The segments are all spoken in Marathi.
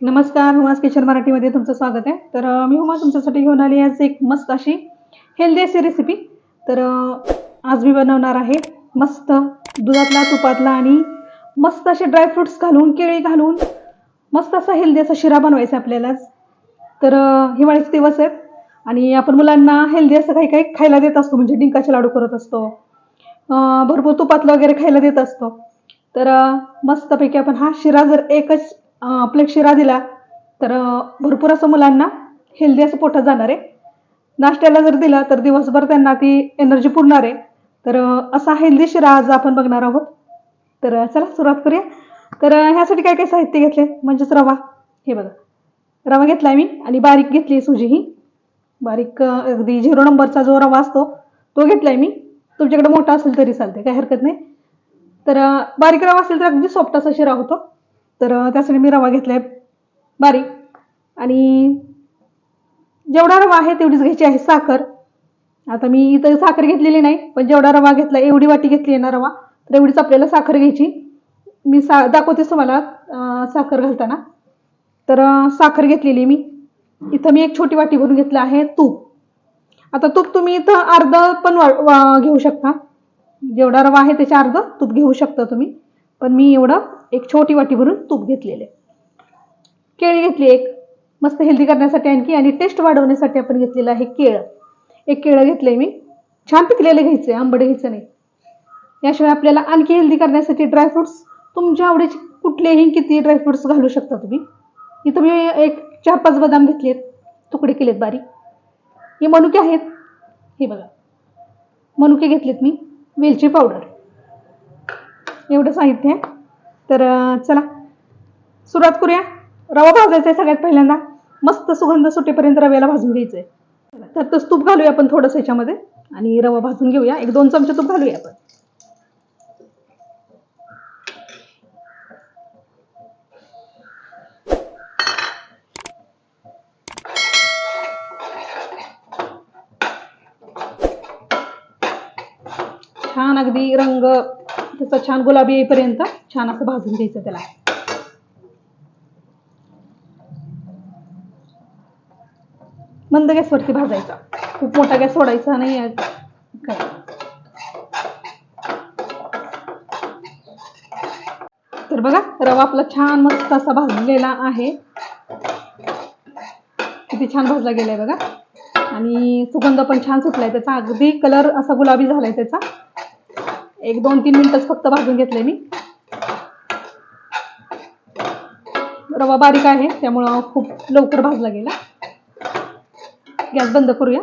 नमस्कार हुमास किचन मराठीमध्ये तुमचं स्वागत आहे. तर मी हुमा तुमच्यासाठी घेऊन आली आज एक मस्त अशी हेल्दी अशी रेसिपी तर आज मी बनवणार आहे मस्त दुधातला तुपातला आणि मस्त असे ड्रायफ्रुट्स घालून केळी घालून मस्त असा हेल्दी असा शिरा बनवायचा आहे तर हिवाळ्याचे दिवस आहेत आणि आपण मुलांना हेल्दी असं काही काही खायला देत असतो म्हणजे डिंकाचे लाडू करत असतो. भरपूर तुपातलं वगैरे खायला देत असतो. तर मस्तपैकी आपण हा शिरा जर एकच प्लेट शिरा दिला. तर भरपूर असं मुलांना हेल्दी असं पोटात जाणार आहे. नाश्त्याला जर दिला तर दिवसभर त्यांना ती एनर्जी पुरणार आहे. तर असा हेल्दी शिरा आज आपण बघणार आहोत. तर चला सुरुवात करूया. तर ह्यासाठी काय काय साहित्य घेतले? म्हणजेच रवा. हे बघा. रवा घेतला मी आणि बारीक घेतली सुजी ही. बारीक अगदी झिरो नंबरचा जो रवा असतो तो घेतलाय मी. तुमच्याकडे मोठा असेल तरी चालते काही हरकत नाही. तर बारीक रवा असेल तर अगदी सॉफ्ट असा शिरा होतो. तर त्यासाठी मी रवा घेतलाय. बारीक आणि जेवढा रवा आहे तेवढीच घ्यायची आहे साखर. आता मी इथं साखर घेतलेली नाही पण जेवढा रवा घेतला एवढी वाटी घेतली आहे ना रवा तर एवढीच आपल्याला साखर घ्यायची. मी सा दाखवतेच तुम्हाला साखर घालताना. तर साखर घेतलेली मी. इथं मी एक छोटी वाटी भरून घेतलं आहे तूप. आता तूप तुम्ही इथं अर्ध पण वा- वा- घेऊ शकता. जेवढा रवा आहे त्याच्या अर्ध तूप घेऊ शकता तुम्ही. पण मी एवढं एक छोटी वाटी भरून तूप घेतलेले केळी घेतली एक. मस्त हेल्दी करण्यासाठी आणखी आणि टेस्ट वाढवण्यासाठी आपण घेतलेलं आहे केळं. एक केळं घेतलंय मी. छान पिकलेलं घ्यायचं आहे आंबट घ्यायचं नाही. याशिवाय आपल्याला आणखी हेल्दी करण्यासाठी ड्रायफ्रुट्स तुमच्या आवडीचे कुठलेही किती ड्रायफ्रुट्स घालू शकता तुम्ही. इथं मी एक चार पाच बदाम घेतले आहेत तुकडे केलेत बारीक. हे मनुके आहेत. हे बघा. मनुके घेतलेत मी. वेलची पावडर. एवढं साहित्य आहे. तर चला. सुरुवात करूया. रवा भाजायचा आहे सगळ्यात पहिल्यांदा. मस्त सुगंध सुटेपर्यंत रव्याला भाजून घ्यायचं आहे त्यातच तूप घालूया आपण थोडंसं याच्यामध्ये आणि रवा भाजून घेऊया. एक दोन चमचे तूप घालूया आपण. छान अगदी रंग त्याचा छान गुलाबी येईपर्यंत छान असं भाजून घ्यायचं त्याला. मंद गॅसवरती भाजायचा. खूप मोठा गॅस सोडायचा नाही तर बघा रवा आपला छान मस्त असा भाजलेला आहे. किती छान भाजला गेलाय बघा. आणि सुगंध पण छान सुटलाय त्याचा. अगदी कलर असा गुलाबी झालाय त्याचा. एक दोन तीन मिनिटच फक्त भाजून घेतले मी. रवा बारीक आहे त्यामुळं खूप लवकर भाजला गेला. गॅस बंद करूया.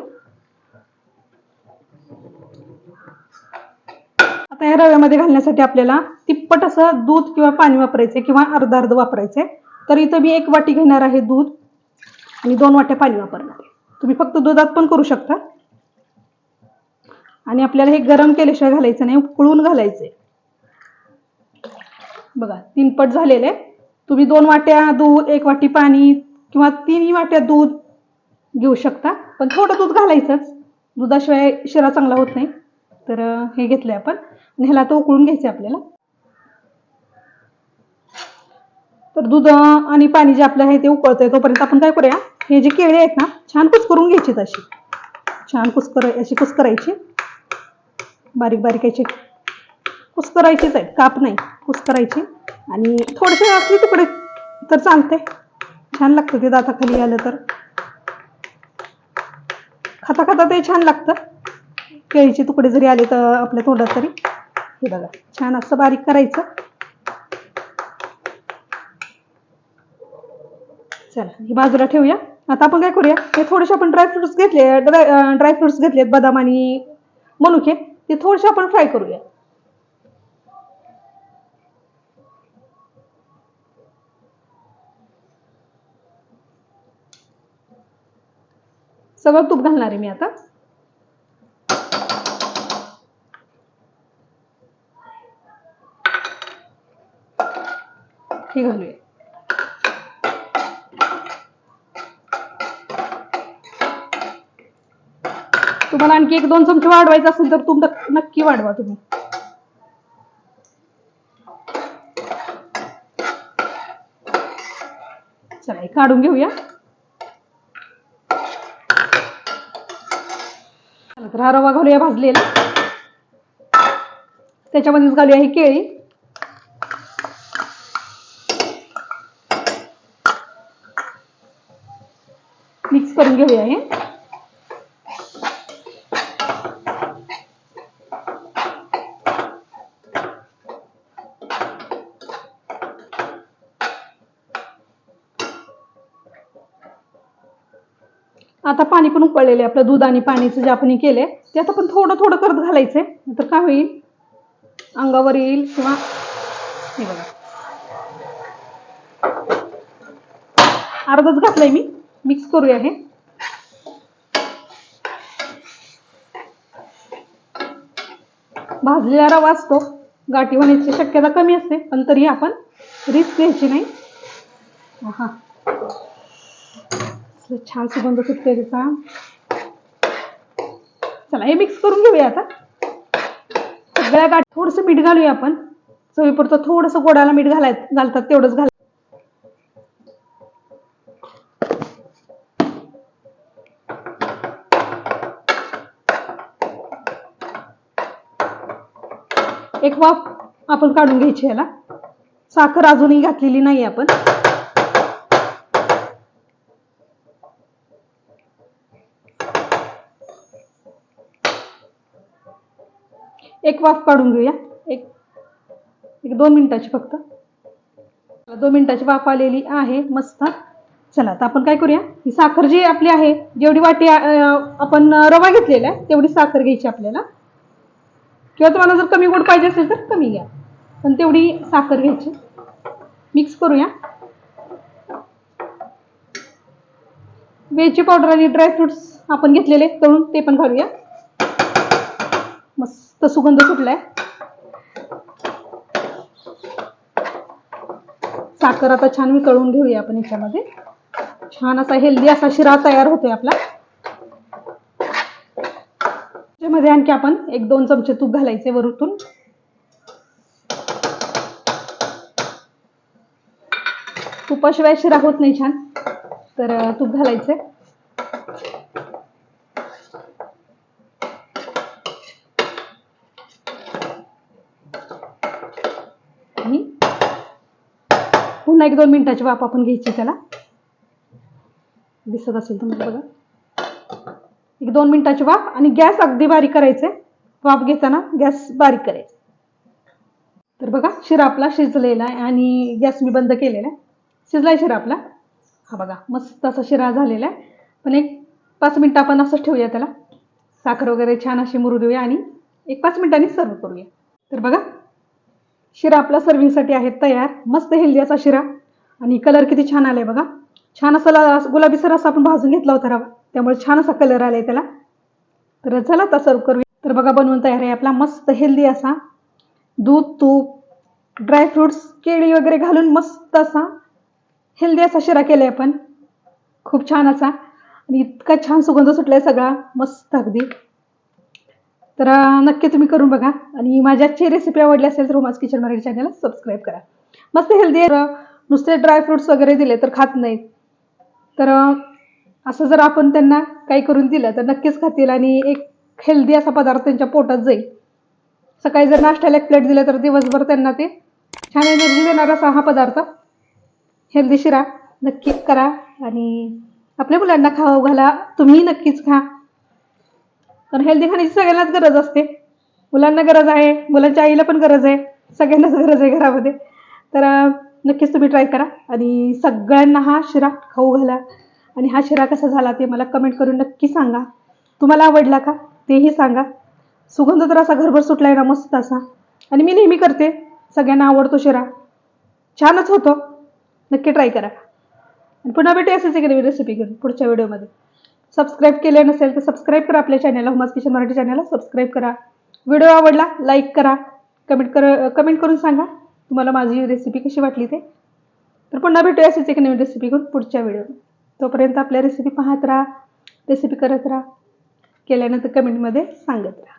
आता या रव्यामध्ये घालण्यासाठी आपल्याला तिप्पट असं दूध किंवा पाणी वापरायचे किंवा अर्ध अर्ध वापरायचे. तर इथं मी एक वाटी घेणार आहे दूध आणि दोन वाट्या पाणी वापरणार आहे. तुम्ही फक्त दुधात पण करू शकता. आणि आपल्याला हे गरम केल्याशिवाय घालायचं नाही उकळून घालायचे बघा तीन पट झालेले. तुम्ही दोन वाट्या दूध एक वाटी पाणी किंवा तीनही वाट्या दूध घेऊ शकता. पण थोडं दूध घालायचंच. दुधाशिवाय शिरा चांगला होत नाही. तर हे घेतलंय आपण. आणि ह्याला आता उकळून घ्यायचं आपल्याला. तर दूध आणि पाणी जे आपलं आहे ते उकळतंय. तोपर्यंत आपण काय करूया? हे जे केळी आहेत ना छान कुस्करून घ्यायची अशी. छान कुस्कर अशी कुस्करायची. बारीक बारीक याची कुस्करायचीच आहे काप नाही. कुस्करायची. आणि थोडेसे असले तुकडे तर चालते छान लागतं ते दाताखाली आलं तर. खाता खाता ते छान लागतं. केळीचे तुकडे जरी आले तर आपल्या तोंडात तरी. हे बघा छान असं बारीक करायचं. चला ही बाजूला ठेवूया. आता आपण काय करूया? हे थोडेसे आपण ड्रायफ्रुट्स घेतले ड्राय ड्रायफ्रुट्स घेतलेत बदाम आणि मनुके. ते थोडेसे आपण फ्राय करूया. सगळं तूप घालणार आहे मी आता. हे घालूया. तुम्हाला आणखी एक दोन चमचे वाढवायचं असेल तर तुम नक्की वाढवा तुम्ही. चला काढून घेऊया. तर हा रवा घालूया भाजलेला. त्याच्यामध्येच घालूया ही केळी. मिक्स करून घेऊया हे. आता पाणी पण उकळलेलं आहे आपलं दूध आणि पाणीचं जे आपण केलं आहे ते आता पण थोडं थोडं करत घालायचंय. तर काय होईल? अंगावर येईल किंवा हे बघा. अर्धच घातलंय मी. मिक्स करूया हे. भाजलेला रवा असतो. गाठी होण्याची शक्यता कमी असते पण तरी आपण रिस्क घ्यायची नाही. हा छान सुगंध सुटते त्याचा. चला हे मिक्स करून घेऊया आता. सगळ्या गाठ थोडंसं मीठ घालूया आपण. चवीपुरतं थोडंसं गोडाला मीठ घालाय घालतात तेवढंच घाल एक वाफ आपण काढून घ्यायची याला. साखर अजूनही घातलेली नाही आपण. एक वाफ काढून घेऊया. एक एक दोन मिनिटाची फक्त. दोन मिनिटाची वाफ आलेली आहे मस्त. चला आता आपण काय करूया? ही साखर जी आपली आहे जेवढी वाटी आपण रवा घेतलेला आहे तेवढी साखर घ्यायची आपल्याला. किंवा तुम्हाला जर कमी गोड पाहिजे असेल तर कमी घ्या. पण तेवढी साखर घ्यायची. मिक्स करूया. वेलची पावडर आणि ड्रायफ्रुट्स आपण घेतलेले तळून ते पण घालूया. मस्त सुगंध सुटलाय. साखर आता छान वितळून घेऊया आपण याच्यामध्ये. छान असा हेल्दी असा शिरा तयार होतोय आपला. त्याच्यामध्ये आणखी आपण एक दोन चमचे तूप घालायचे वरतून. तुपाशिवाय शिरा होत नाही छान. तर तूप घालायचे आणि पुन्हा एक दोन मिनिटाची वाफ आपण घ्यायची त्याला. दिसत असेल तुम्हाला बघा. एक दोन मिनिटाची वाफ आणि गॅस अगदी बारीक करायचे वाफ घेताना गॅस बारीक करायचा तर बघा शिरा आपला शिजलेला आहे आणि गॅस मी बंद केलेला आहे. शिजलाय शिरा आपला. हा बघा मस्त असा शिरा झालेला आहे. पण एक पाच मिनटं आपण असंच ठेवूया त्याला. साखर वगैरे छान अशी मुरू देऊया आणि एक पाच मिनिटांनी सर्व करूया. तर बघा शिरा आपला सर्विंगसाठी आहे तयार. मस्त हेल्दी असा शिरा. आणि कलर किती छान आलाय बघा. छान असा गुलाबी सर असा आपण भाजून घेतला होता रवा. त्यामुळे छान असा कलर आलाय त्याला. तर चला आता सर्व करूया. तर बघा बनवून तयार आहे आपला मस्त हेल्दी असा. दूध तूप ड्रायफ्रुट्स केळी वगैरे घालून मस्त असा हेल्दी असा शिरा केलाय आपण. खूप छान असा. आणि इतका छान सुगंध सुटलाय सगळा. मस्त अगदी. तर नक्की तुम्ही करून बघा. आणि माझी आजची रेसिपी आवडली असेल तर होमाज किचन मराठी चॅनलला सबस्क्राईब करा. मस्त हेल्दी आहे. नुसते ड्रायफ्रुट्स वगैरे दिले तर खात नाहीत. तर असं जर आपण त्यांना काही करून दिलं तर नक्कीच खातील आणि एक हेल्दी असा पदार्थ त्यांच्या पोटात जाईल. सकाळी जर नाश्त्याला एक प्लेट दिलं तर दिवसभर त्यांना ते छान एनर्जी देणारा असा हा पदार्थ. हेल्दी शिरा करा. आणि आपल्या मुलांना खाऊ घाला. तुम्ही नक्कीच खा. कारण हेल्दी खाण्याची सगळ्यांनाच गरज असते. मुलांना गरज आहे मुलांच्या आईला पण गरज आहे सगळ्यांनाच गरज आहे घरामध्ये. तर नक्कीच तुम्ही ट्राय करा. आणि सगळ्यांना हा शिरा खाऊ घाला. आणि हा शिरा कसा झाला ते मला कमेंट करून नक्की सांगा. तुम्हाला आवडला का तेही सांगा. सुगंध तर असा घरभर सुटलाय ना मस्त असा. आणि मी नेहमी करते. सगळ्यांना आवडतो शिरा. छानच होतो. नक्की ट्राय करा. आणि पुन्हा भेटू असेच एक नवीन रेसिपी घेऊन पुढच्या व्हिडिओमध्ये सबस्क्राईब केले नसेल तर सबस्क्राईब करा आपल्या चॅनलला हुमाज किशन मराठी चॅनलला सबस्क्राईब करा. व्हिडिओ आवडला लाईक करा. कमेंट कर कमेंट करून सांगा तुम्हाला माझी रेसिपी कशी वाटली ते. तर पुन्हा भेटूया असेच एक नवीन रेसिपी घेऊन पुढच्या व्हिडिओ तोपर्यंत आपल्या रेसिपी पाहत राहा रेसिपी करत राहा. केल्यानंतर कमेंटमध्ये सांगत राहा.